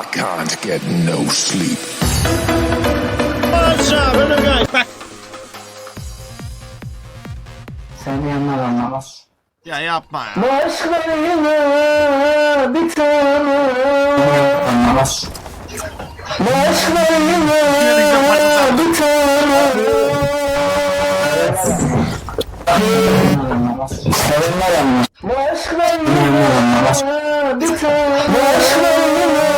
I can't get no sleep. Böyle gay. Bak. Sen yanlar anlamaz. Ya yapma ya. Başkalarına bir tane Anlamaz. Başkalarına bir tane. Sevenler anlamaz. Başkalarına bir tane Başkalarına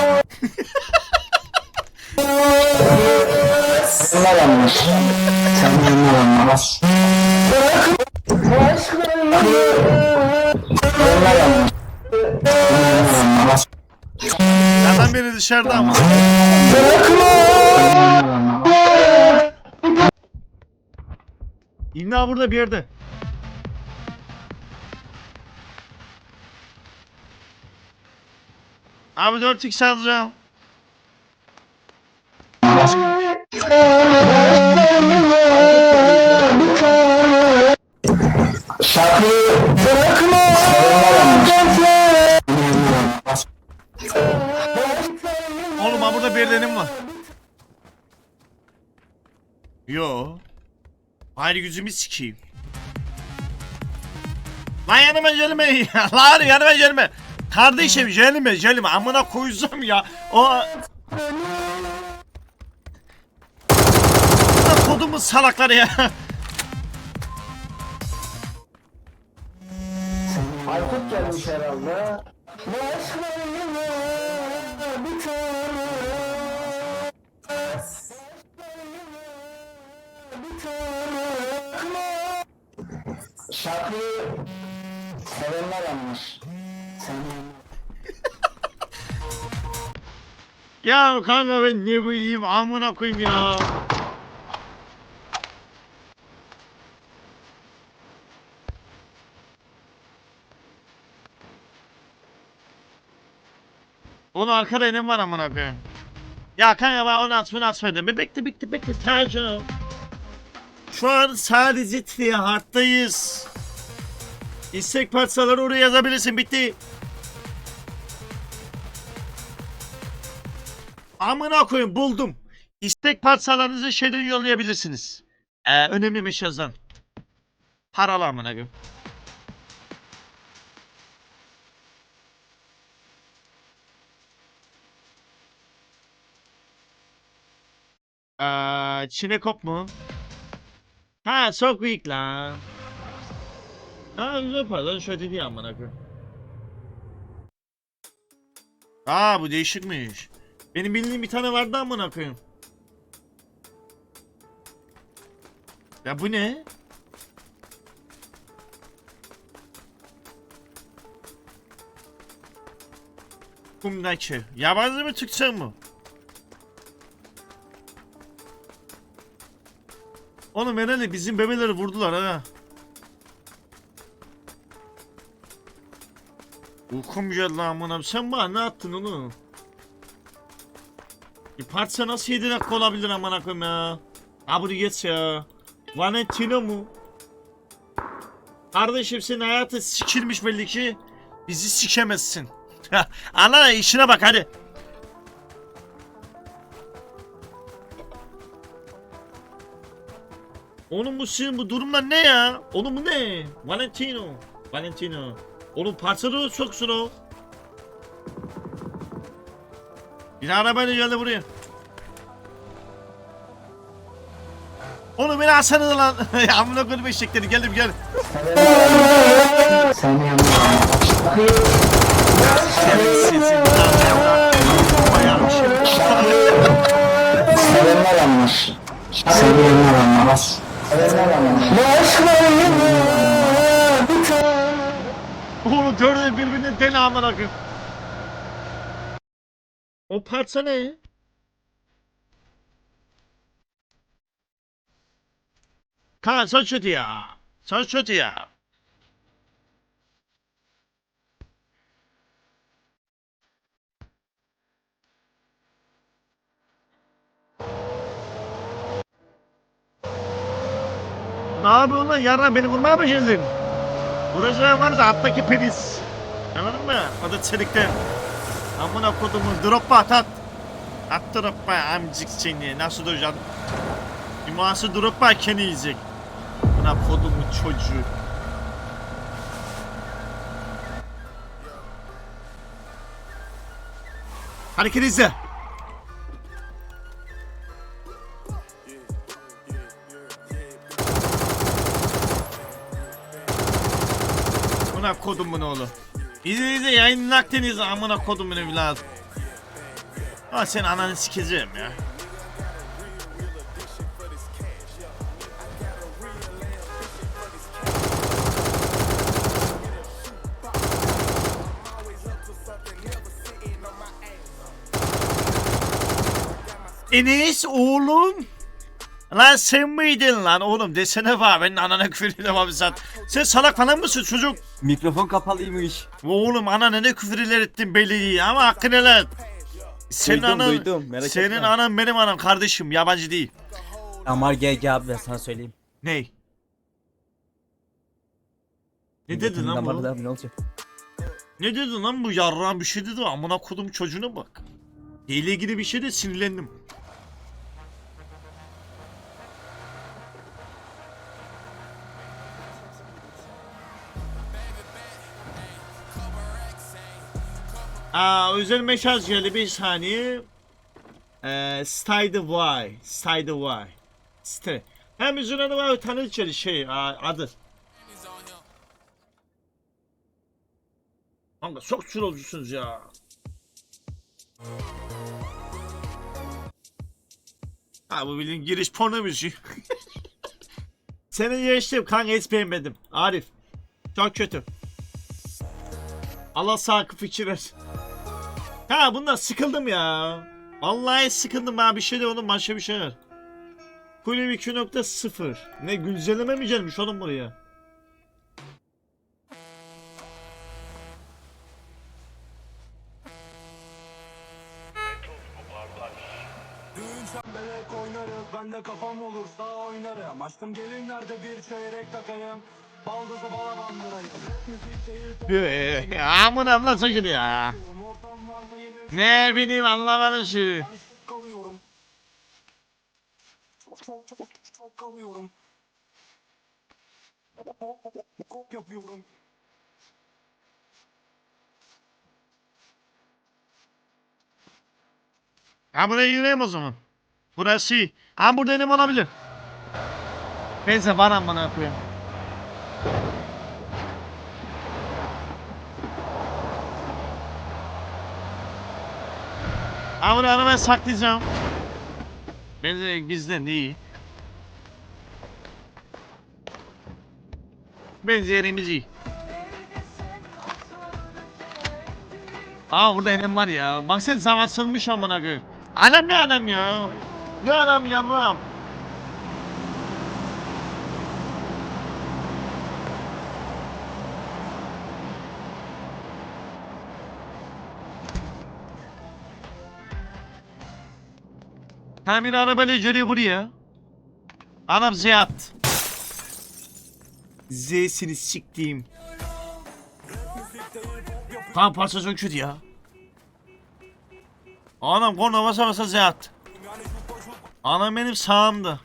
Zaten biri dışarıda ama. İmla burada bir yerde. Abi 4x alacağım. Şarkıyı bırakma. Oğlum ha burada birilerinin var. Yo. Hayır yüzümü sikeyim. Lan yanıma gelme. Lan yanıma gelme. Kardeşim gelme gelme. Amına koyacağım ya. O... Lan Kodumun salakları ya. Aykut gelmiş herhalde. Şarkıyı sevenler anlar. Ya kanka ben ne bileyim amına koyayım ya. Arkada elim var amına koyayım. Ya kanka ben onu atmayı atmadım. Bir Bekle bekle bekle Tanju. Şu an sadece Trihart'tayız. İstek parçaları oraya yazabilirsin bitti. Amına koyayım buldum. İstek parçalarınızı şeyden yollayabilirsiniz. Ee, önemli mesajdan. Paralı amına koyayım. Ee, Çinekop mu? Ha çok büyük lan. Ha güzel pardon şöyle değil amına koyayım. Aa bu değişikmiş. Benim bildiğim bir tane vardı amına koyayım. Ya bu ne? Kumdaki. Yabancı mı Türkçe mi? Oğlum herhalde bizim bebeleri vurdular ha. Uykum geldi amına. Sen bana ne yaptın oğlum? Bir parça nasıl 7 dakika olabilir amına koyayım ya? Bunu geç ya. Valentino mu? Kardeşim senin hayatı sikilmiş belli ki. Bizi sikemezsin. Ana işine bak hadi. Oğlum bu sizin bu durumlar ne ya? Oğlum bu ne? Valentino. Valentino. Oğlum parçaları soksun o. Bir arabayla geldi buraya. Oğlum beni alsanız lan. Amına koyayım eşekleri geldim gel. Sen Bayağı bir şey. sevenler anlar. Sevenler anlamaz. Oğlum dördü birbirine deli amına koyayım. O parça ne? Kaan sen kötü ya. Sen kötü ya. Ne yapıyorsun lan yarın beni vurmaya mı geldin? Vuracağım varsa alttaki penis. Anladın mı? O da çelikten. Amına kodumun droppa at at. At droppa amcık seni. Nasıl duracaksın? İması droppa kendi yiyecek. Amına kodumun çocuğu. Hareket izle. Kodumun oğlu. İzle izle yayının Akdeniz amına kodumun evladı. Ama sen ananı sikeceğim ya. Enes oğlum. Lan sen miydin lan oğlum desene var benim anana küfür edemem sen. Sen salak falan mısın çocuk? Mikrofon kapalıymış. Oğlum anana ne küfürler ettin belli ama hakkını helal et. Senin Duydum, anan, duydum, merak senin etme. anan benim anam kardeşim yabancı değil. Amar GG abi ben sana söyleyeyim. Ney? Ne dedin lan Damarlı bu? abi ne olacak? Ne dedin lan bu yarrağın bir şey dedi amına kodum çocuğuna bak. Ile ilgili bir şey de sinirlendim. Aa özel mesaj geldi bir saniye. Eee Stay the Why. Stay the Why. Stay. Hem üzerine var tanı içeri şey adı. Kanka çok çulozcusunuz ya. Ha bu bildiğin giriş porno müziği. Seni geçtim kanka hiç beğenmedim. Arif. Çok kötü. Allah sakı fikir ver. Ha bundan sıkıldım ya. Vallahi sıkıldım ben bir şey de oğlum başka bir şey ver. Kulüp 2.0. Ne güncelleme mi gelmiş oğlum buraya? Ben de kafam olursa oynarım Aşkım gelinlerde bir çeyrek takayım Baldızı bala bandırayım amına sakın ya. Ne bileyim anlamadım şimdi. Kalıyorum Çok çok çok çok kalıyorum Kop yapıyorum Ha buraya gireyim o zaman. Burası iyi. Ha burada elim olabilir. Neyse var amına koyayım. Ha buraya arabayı saklayacağım. Bence gizlen iyi. Bence yerimiz iyi. Aa burada elim var ya. Bak sen zavatsılmış amına koyayım. Anam ne adam ya? Ne adam yavrum? Tamir arabayla geliyor buraya. Anam Ziyad. Z'sini siktiğim. Kan parçası kötü ya. Anam korna basa basa Ziyad. Anam benim sağımda.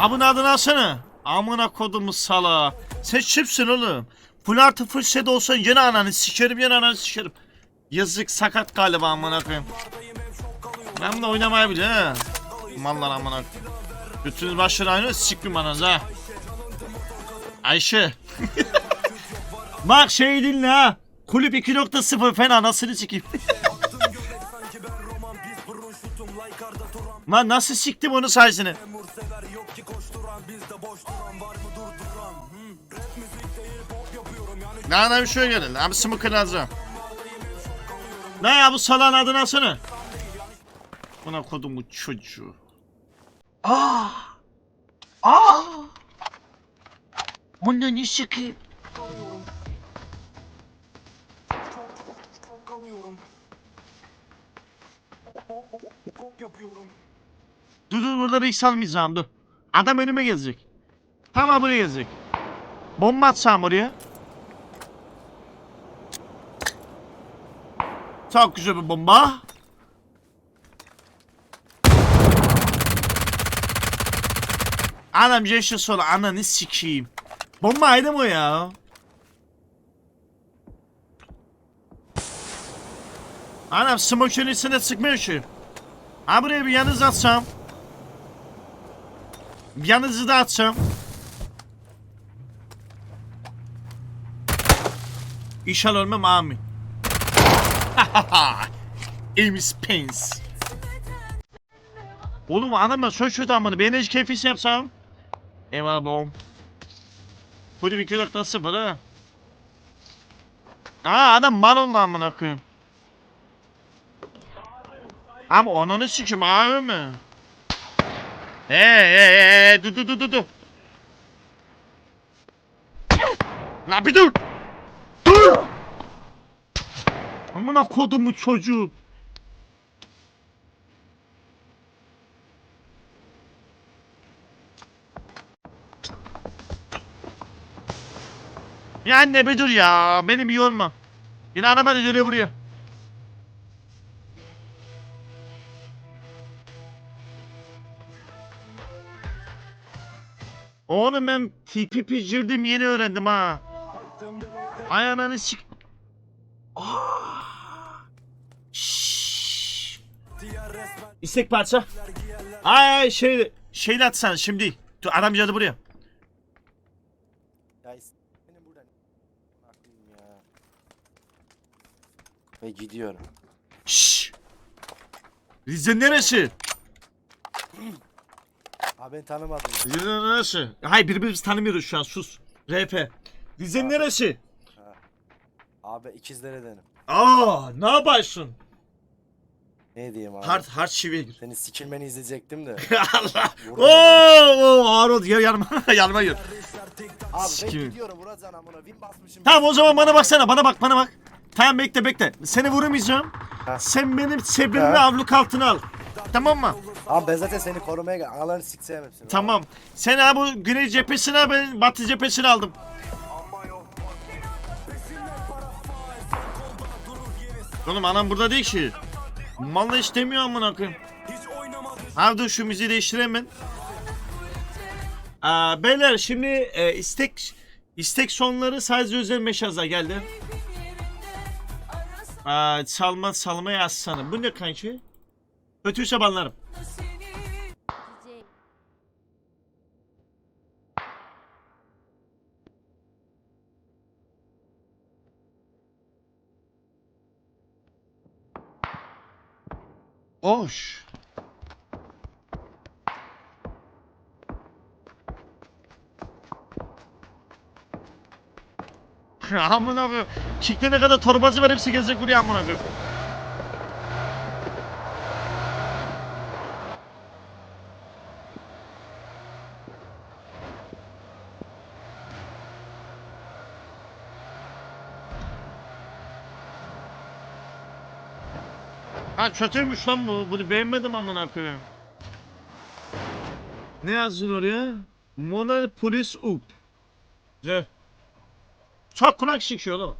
Abone adını alsana. Amına kodumu sala. Sen kimsin oğlum? Full artı full set olsa yine ananı sikerim yine ananı sikerim. Yazık sakat galiba amına koyayım. Ben de oynamaya bile he. Mallar amına. Götünüz başları aynı sikmim ananız ha. Ayşe. Bak şey dinle ha. Kulüp 2.0 fena nasıl sikeyim. Lan nasıl siktim onu sayesinde boş duran var mı? Durduran. Hmm. Rap müzik değil pop yapıyorum. Yani Ne ana bir şey gelin? Abi smoker lazım Ne ya bu salan adını alsana Buna kodum bu çocuğu. Ah! Ah! Aaa Aaa Onu ne sikeyim Dur dur burada bir sal mizahım dur. Adam önüme gezecek. Tamam buraya gelecek. Bomba atsam oraya. Çok güzel bir bomba. Anam yaşa sola ananı sikeyim. Bomba ayrı mı ya? Anam smoke'un içine sıkmıyor şu. Ha buraya bir yanınız atsam. Bir yanınızı da atsam. İnşallah ölmem amin. Amy Spence. Oğlum anam söz şu damını. Ben hiç keyfisi yapsam. Eyvallah bom. Bu kilo sıfır ha. Aa adam mal oldu amına koyayım. Ama onunu sikim abi mi? Hey hey hey dur dur dur dur. Lan bir dur. Amına kodumu çocuğu. Ya anne bir dur ya. Beni bir yorma. Yine araba da dönüyor buraya. Oğlum ben TPP girdim yeni öğrendim ha. Ay ananı sik... İstek parça. Ay ay şey şeyle atsan şimdi. Dur adam geldi buraya. Ya is- benim buradan Bakayım ya. Ve gidiyorum. Şşş. Rize neresi? Abi ben tanımadım. Rize neresi? Hayır birbirimizi tanımıyoruz şu an sus. RP. Rize neresi? Abi ikizleredenim. Aa ne yapıyorsun? Ne diyeyim abi? Hard hard şiveye gir. Seni sikilmeni izleyecektim de. Allah. Vurdum Oo, oo ağır oldu. Gel yanıma. yanıma gir. Abi gidiyorum amına. Basmışım. Tamam o zaman bana baksana. Bana bak bana bak. Tamam bekle bekle. Seni vuramayacağım. Ha. Sen benim sebrimi Ha. avluk altına al. Tamam mı? Abi ben zaten seni korumaya gel. Ağlarını siksem hepsini. Tamam. Sen ha bu güney cephesine ben batı cephesini aldım. Oğlum anam burada değil ki. Malla istemiyor amına koyayım. Dur şu müziği değiştireyim ben. Aa, beyler şimdi e, istek istek sonları sadece özel meşaza geldi. Aa, çalma salma yazsana. Bu ne kanki? Kötüyse banlarım. Hoş. amına koyayım. Kickte ne kadar torbacı var hepsi gezecek buraya amına koyayım. Ha kötüymüş lan bu. Bunu beğenmedim amına koyayım. Ne yazıyor oraya? Monopolis Up. Güzel. Çok kulak şişiyor oğlum.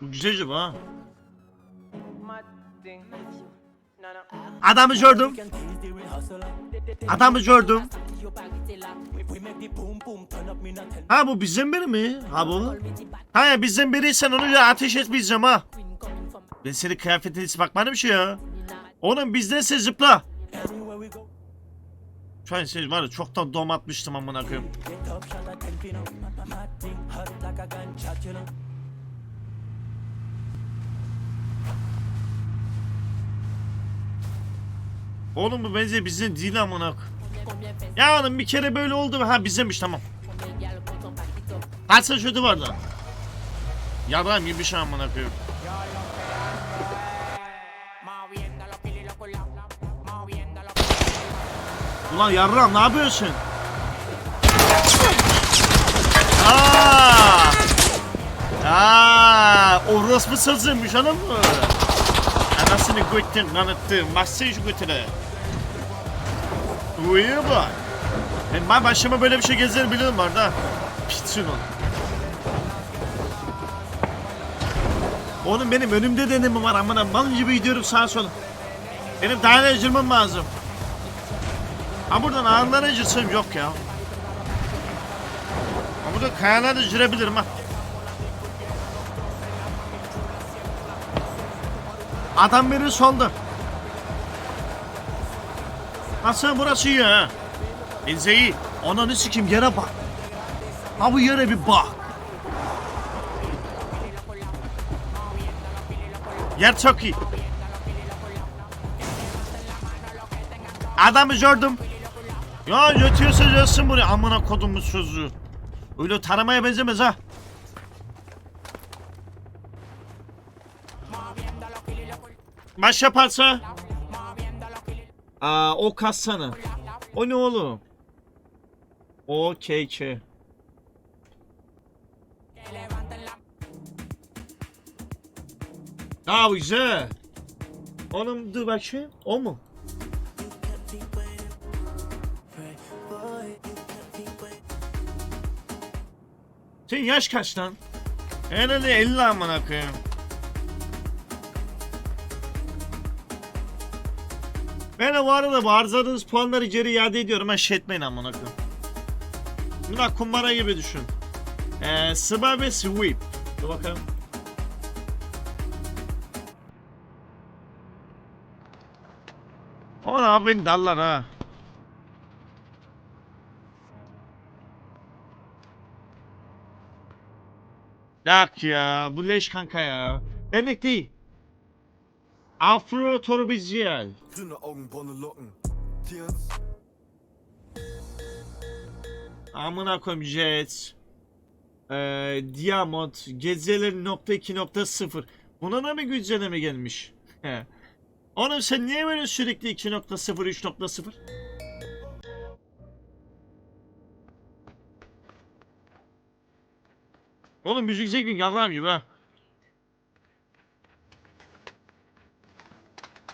Bu Güzelce bu ha. Adamı gördüm. Adamı gördüm. Ha bu bizden biri mi? Ha bu. Ha ya bizden biriysen onu da ateş etmeyeceğim ha. Ben senin kıyafetine hiç bakmadım şu ya. Oğlum bizdense zıpla. Şu an şey var ya çoktan dom atmıştım amına koyayım. Oğlum bu bence bizim değil amına. Ya oğlum bir kere böyle oldu ha bizdenmiş tamam. Kaç şutu vardı? Yarram gibi bir şey amına koyayım. Ulan yarram ne yapıyorsun? Aa! Aa! orospu sözüymüş hanım mı? Anasını götün. Baksana şu götüne. Uyuyor bak. Ben, ben başıma böyle bir şey gezer biliyorum var da. Pitsin onu. Oğlum benim önümde denemi var amına mal gibi gidiyorum sağa sola. Benim daha ne acırmam lazım. Ha buradan ağırlara acırsam yok ya. Ha burada kayalarda cırebilirim ha. Adam beni soldu. Aslında burası iyi ha. Benze iyi. Ananı sikim yere bak. Ha bu yere bir bak. Yer çok iyi. Adamı gördüm. Ya yatıyorsa yatsın buraya amına kodumun sözü. Öyle taramaya benzemez ha. Baş yaparsa Aa o kassana. O ne oğlum? O KK. Aa güzel. Oğlum dur bakayım. O mu? Senin yaş kaç lan? Herhalde 50 amına koyayım. Ben de bu arada bu harcadığınız puanları geri iade ediyorum. Ha şey etmeyin amına. Buna kumbara gibi düşün. Ee, sıba ve sweep. Dur bakalım. O ne yapayım dallar ha. Yak ya bu leş kanka ya. Demek değil. Afro Torbiziyel. Dünne Augenbrauen locken. Tieren. Amına koyayım Jet. Ee, Diamond. Gezeleri nokta 2.0. Buna da mı güncelleme gelmiş? Oğlum sen niye böyle sürekli 2.0 3.0? Oğlum müzik zevkin yavrum gibi ha.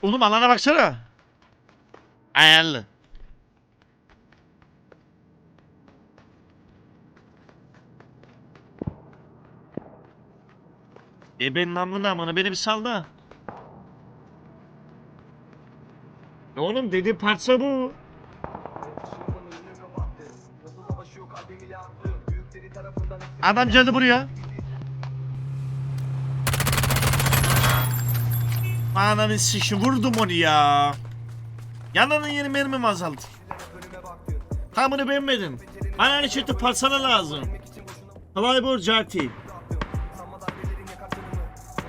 Oğlum alana baksana. Ayarlı. E ben namlına amına beni bir sal da. Oğlum dedi parça bu. Adam geldi buraya. Ananı sişi vurdum onu ya. Yanının yeni mermim azaldı. Tamını beğenmedim. Ananı çıktı parçana lazım. Flyboard Jarty.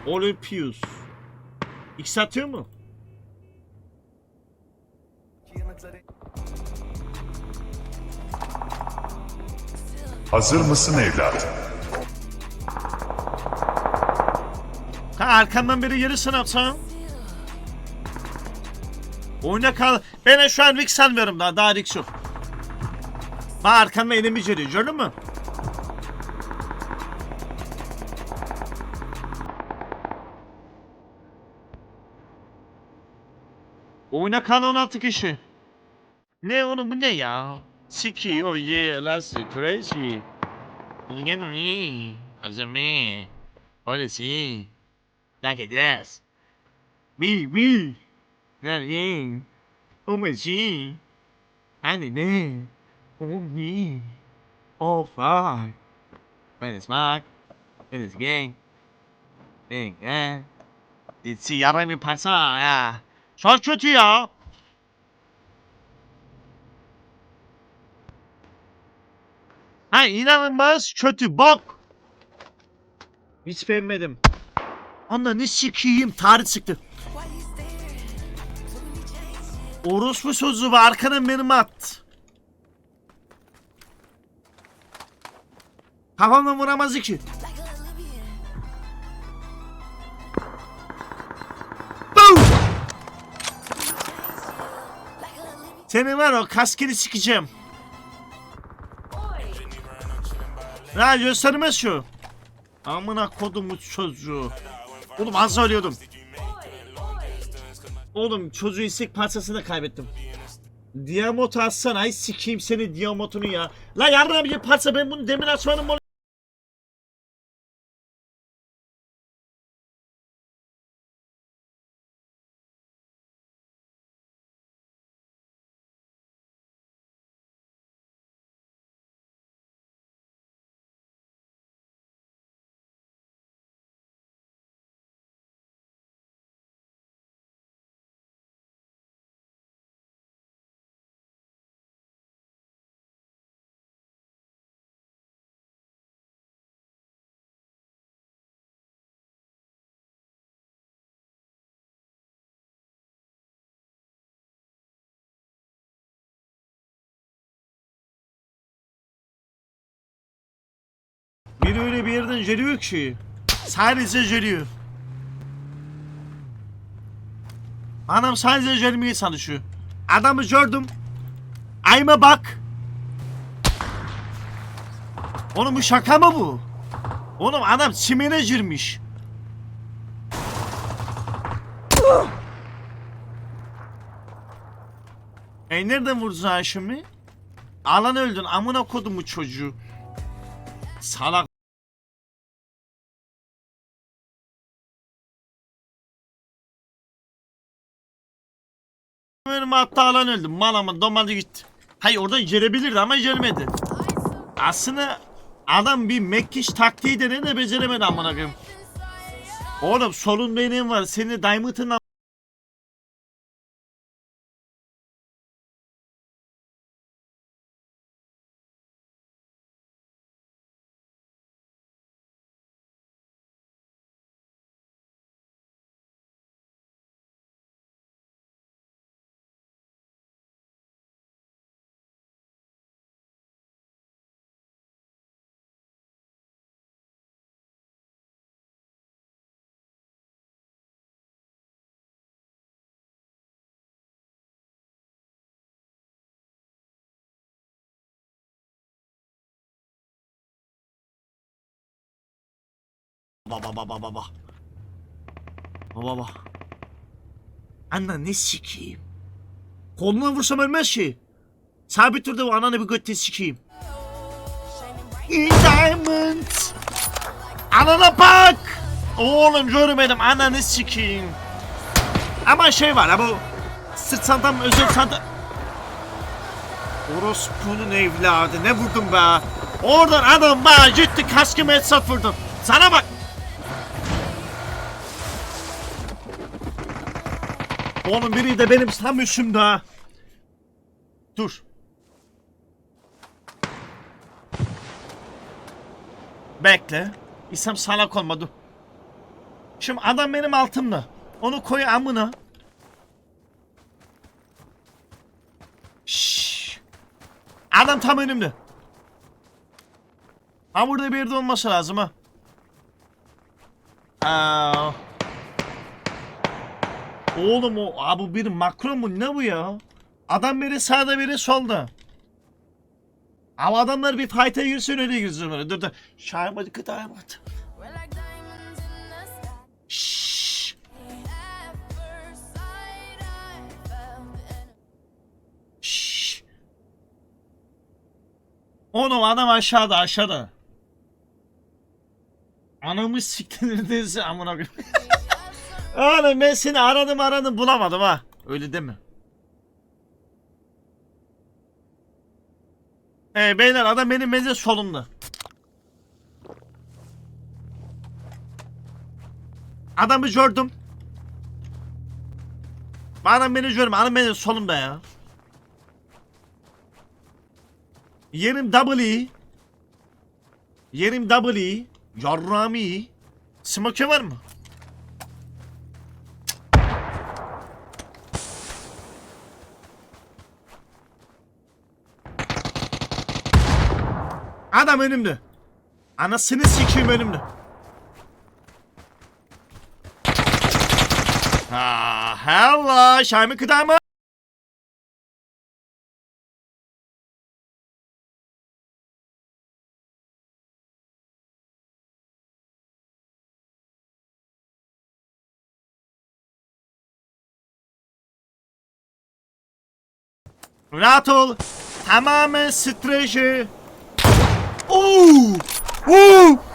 Olympius. X atıyor mu? Hazır mısın evlat? Ha arkamdan biri yeri sınavsam. Oyuna kal. Ben şu an Rick sanmıyorum daha. Daha Rick yok. Ha arkamda enemi geliyor. Gördün mü? Oyuna kal 16 kişi. Ne oğlum bu ne ya? Siki oh yeah that's crazy. At me. As me. What is he? Look at this. Me, me. İs. Oh my G. And the Oh fuck. When it's Mark. When it's gang. Ding eh. Ditsi bir parça ya. Çok kötü ya. Ha inanılmaz kötü bak. Hiç beğenmedim. Ananı sikiyim tarih çıktı. Orospu sözü var arkadan benim at. Kafamdan vuramaz ki. Senin var o kaskını sikeceğim. Ha göstermez şu. Amına kodumu çocuğu. Oğlum az söylüyordum. Oğlum çocuğu istek parçasını kaybettim. Diamot atsana ay sikeyim seni Diamot'unu ya. La yardım bir parça ben bunu demin açmadım bir yerden geliyor ki. Sadece geliyor. Anam sadece gelmeye çalışıyor. Adamı gördüm. Ayma bak. Oğlum bu şaka mı bu? Oğlum adam çimene girmiş. E nereden vurdun ha şimdi? Alan öldün amına kodumu çocuğu. Salak. Benim hatta alan öldüm. Mal ama domadı gitti. Hayır oradan girebilirdi ama giremedi. Aslında adam bir Mekkiş taktiği denedi de beceremedi amına koyayım. Oğlum solun benim var. Seni Diamond'ın Baba baba baba. Baba baba. Anne ne sikeyim? Koluna vursam ölmez ki. Sabit dur da ananı bir götte sikeyim. In diamond. Anana bak. Oğlum görmedim ananı sikeyim. Ama şey var ha bu sırt çantam özel çanta. Orospu'nun evladı ne vurdum be. Oradan adam bana gitti kaskımı headshot vurdum. Sana bak. Oğlum biri de benim tam üstümde. Dur. Bekle. İsem salak olma dur. Şimdi adam benim altımda. Onu koy amına. Şşş. Adam tam önümde. Ha burada bir yerde olması lazım ha. Aa. Oğlum o abi bir makro mu ne bu ya? Adam biri sağda biri solda. Ama adamlar bir fight'a girsin öyle girsin böyle. Dur dur. Sky. Şşş. At. Oğlum adam aşağıda aşağıda. Anamı neredeyse amına koyayım. Oğlum ben seni aradım aradım bulamadım ha. Öyle deme. Ee, beyler adam benim meze solumda. Adamı gördüm. Adam beni görmüyor. Adam benim solumda ya. Yerim W. Yerim W. Yarrami. Smoke var mı? Adam önümde. Anasını sikeyim önümde. Ha, hello, Şami Kıdamı. Rahat ol. Tamamen strateji. Ooh! Ooh!